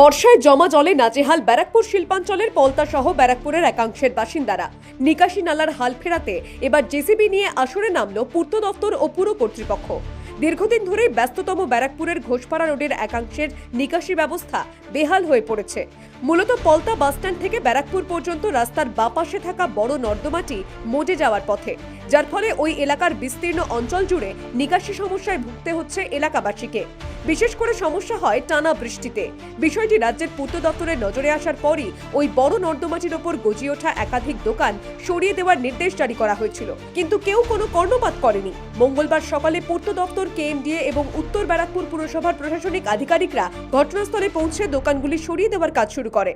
বর্ষায় জমা জলে নাজেহাল ব্যারাকপুর শিল্পাঞ্চলের পলতা সহ ব্যারাকপুরের একাংশের বাসিন্দারা। নিকাশি নালার হাল ফেরাতে এবার জেসিবি নিয়ে আসরে নামল পূর্ত দফতর ও পুর কর্তৃপক্ষ। দীর্ঘদিন ধরেই ব্যস্ততম ব্যারাকপুরের ঘোষপাড়া রোডের একাংশের নিকাশি ব্যবস্থা বেহাল হয়ে পড়েছে। মূলত পলতা বাসস্ট্যান্ড থেকে ব্যারাকপুর পর্যন্ত রাস্তার বাপাশে থাকা বড় নর্দমাটি মজে যাওয়ার পথে, যার ফলে ওই এলাকার বিস্তীর্ণ অঞ্চল জুড়ে নিকাশি সমস্যায় ভুগতে হচ্ছে এলাকাবাসীকে। বিশেষ করে সমস্যা হয় টানা বৃষ্টিতে। বিষয়টি রাজ্যের পূর্ত দপ্তরের নজরে আসার পরই ওই বড় নর্দমাটির ওপর গজিয়ে ওঠা একাধিক দোকান সরিয়ে দেওয়ার নির্দেশ জারি করা হয়েছিল। কিন্তু কেউ কোনো কর্ণপাত করেনি। মঙ্গলবার সকালে পূর্ত দপ্তর, কেএমডিএ এবং উত্তর ব্যারাকপুর পুরসভার প্রশাসনিক আধিকারিকরা ঘটনাস্থলে পৌঁছে দোকানগুলি সরিয়ে দেওয়ার কাজ শুরু করে।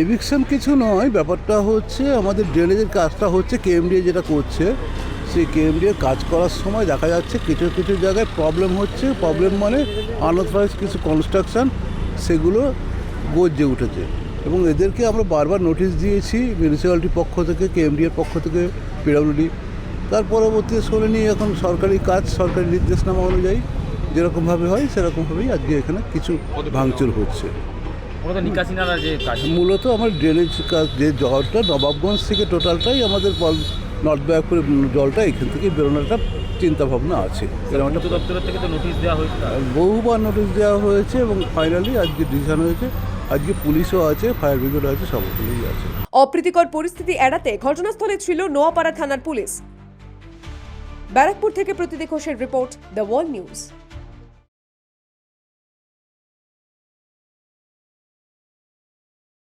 এভিকশন কিছু নয়, ব্যাপারটা হচ্ছে আমাদের ড্রেনেজের কাজটা হচ্ছে কেএমডিএ যেটা করছে। সেই কেএমডিএ কাজ করার সময় দেখা যাচ্ছে কিছু কিছু জায়গায় প্রবলেম হচ্ছে। প্রবলেম মানে আনঅথরাইজ কিছু কনস্ট্রাকশন, সেগুলো গজ্জে উঠেছে। এবং এদেরকে আমরা বারবার নোটিশ দিয়েছি মিউনিসিপ্যালিটির পক্ষ থেকে, কেএমডিএর পক্ষ থেকে, পিডাব্লিউডি। তার পরবর্তীতে শুনে নিয়ে এখন সরকারি কাজ, সরকারি নির্দেশনামা অনুযায়ী যেরকমভাবে হয়, সেরকমভাবেই আজকে এখানে কিছু ভাঙচুর হচ্ছে। মূলত নিকাশি নালার যে কাজ। মূলত আমার ড্রেনেজ কাজ যে জলটা নবাবগঞ্জ থেকে টোটালটাই আমাদের নর্থ ব্যাকপুরের জলটা এখান থেকে বেরোনোটা চিন্তা ভাবনা আছে। দপ্তরের থেকে তো নোটিশ দেওয়া হয়েছিল বহুবার নোটিশ দেওয়া হয়েছে এবং ফাইনালি আজকে ডিসিশন হয়েছে। আজকে পুলিশও আছে ফায়ার ব্রিগেডও আছে সবগুলোই আছে। অপ্রীতিকর পরিস্থিতি এড়াতে ঘটনাস্থলে ছিল নোয়াপাড়া থানার পুলিশ। ব্যারাকপুর থেকে প্রতিদি ঘোষের রিপোর্ট দ্য ওয়ার্ল্ড নিউজ